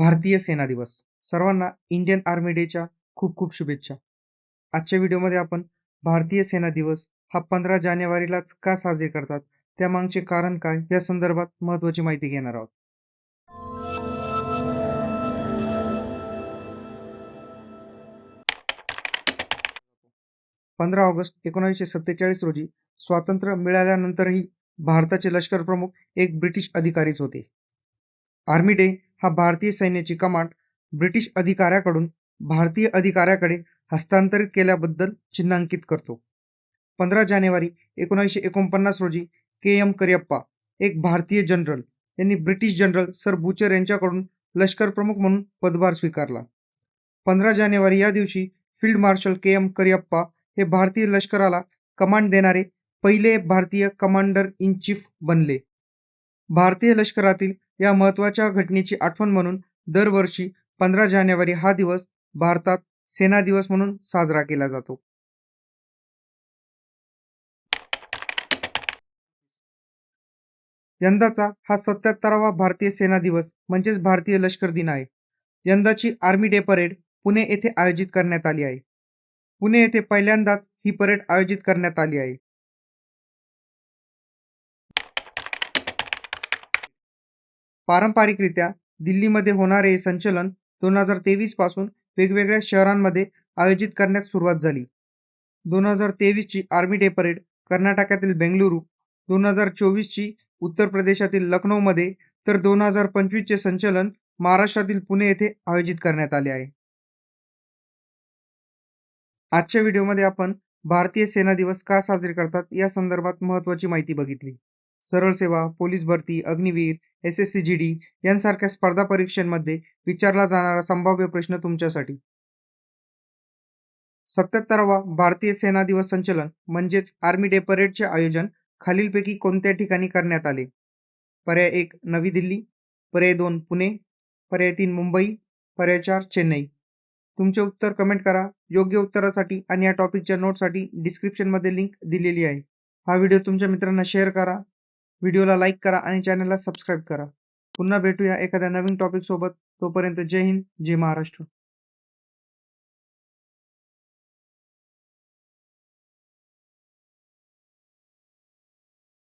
भारतीय सेना दिवस. सर्वांना इंडियन आर्मी डेच्या खूप खूप शुभेच्छा. आजच्या व्हिडिओमध्ये आपण भारतीय सेना दिवस हा पंधरा जानेवारीलाच का साजरे करतात? त्यामागचे कारण काय? या संदर्भात महत्त्वाची माहिती घेणार आहोत. पंधरा ऑगस्ट एकोणीसशे सत्तेचाळीस रोजी स्वातंत्र्य मिळाल्यानंतरही भारताचे लष्कर प्रमुख एक ब्रिटिश अधिकारीच होते. आर्मी डे हा भारतीय सैन्याची कमांड ब्रिटिश अधिकाऱ्याकडून भारतीय अधिकाऱ्याकडे हस्तांतरित केल्याबद्दल चिन्हांकित करतो. पंधरा जानेवारी एकोणीसशे एकोणपन्नास रोजी के. एम. करियप्पा एक भारतीय जनरल यांनी ब्रिटिश जनरल सर बुचर यांच्याकडून लष्कर प्रमुख म्हणून पदभार स्वीकारला. पंधरा जानेवारी या दिवशी field marshal K. M. Cariappa हे भारतीय लष्कराला कमांड देणारे पहिले भारतीय कमांडर इन चीफ बनले. भारतीय लष्करातील या महत्त्वाच्या घटनेची आठवण म्हणून दरवर्षी पंधरा जानेवारी हा दिवस भारतात सेना दिवस म्हणून साजरा केला जातो. यंदाचा हा सत्याहत्तरावा भारतीय सेना दिवस म्हणजेच भारतीय लष्कर दिन आहे. यंदाची आर्मी डे परेड पुणे येथे आयोजित करण्यात आली आहे. पुणे येथे पहिल्यांदाच ही परेड आयोजित करण्यात आली आहे. पारंपरिकरित्या दिल्लीमध्ये होणारे हे संचलन दोन हजार तेवीसपासून वेगवेगळ्या शहरांमध्ये आयोजित करण्यास सुरुवात झाली. दोन हजार तेवीसची आर्मी डे परेड कर्नाटकातील बेंगलुरू दोन हजार चोवीसची उत्तर प्रदेशातील लखनौमध्ये तर दोन हजार पंचवीसचे संचलन महाराष्ट्रातील पुणे येथे आयोजित करण्यात आले आहे. आजच्या व्हिडिओमध्ये आपण भारतीय सेना दिवस का साजरे करतात या संदर्भात महत्त्वाची माहिती बघितली. सरळ सेवा पोलीस भरती Agniveer S S C G D यांसारख्या स्पर्धा परीक्षांमध्ये विचारला जाणारा संभाव्य प्रश्न तुमच्यासाठी. सत्याहत्तरावा भारतीय सेना दिवस संचलन म्हणजेच आर्मी डे परेडचे आयोजन खालीलपैकी कोणत्या ठिकाणी करण्यात आले? पर्याय एक नवी दिल्ली. पर्याय दोन पुणे. पर्याय तीन मुंबई. पर्याय चार चेन्नई. तुमचे उत्तर कमेंट करा. योग्य उत्तरासाठी आणि या टॉपिकच्या नोटसाठी डिस्क्रिप्शनमध्ये लिंक दिलेली आहे. हा व्हिडिओ तुमच्या मित्रांना शेअर करा. व्हिडिओला लाईक करा आणि चॅनलला सबस्क्राईब करा. पुन्हा भेटूया एखाद्या नवीन टॉपिकसोबत तोपर्यंत जय हिंद जय महाराष्ट्र.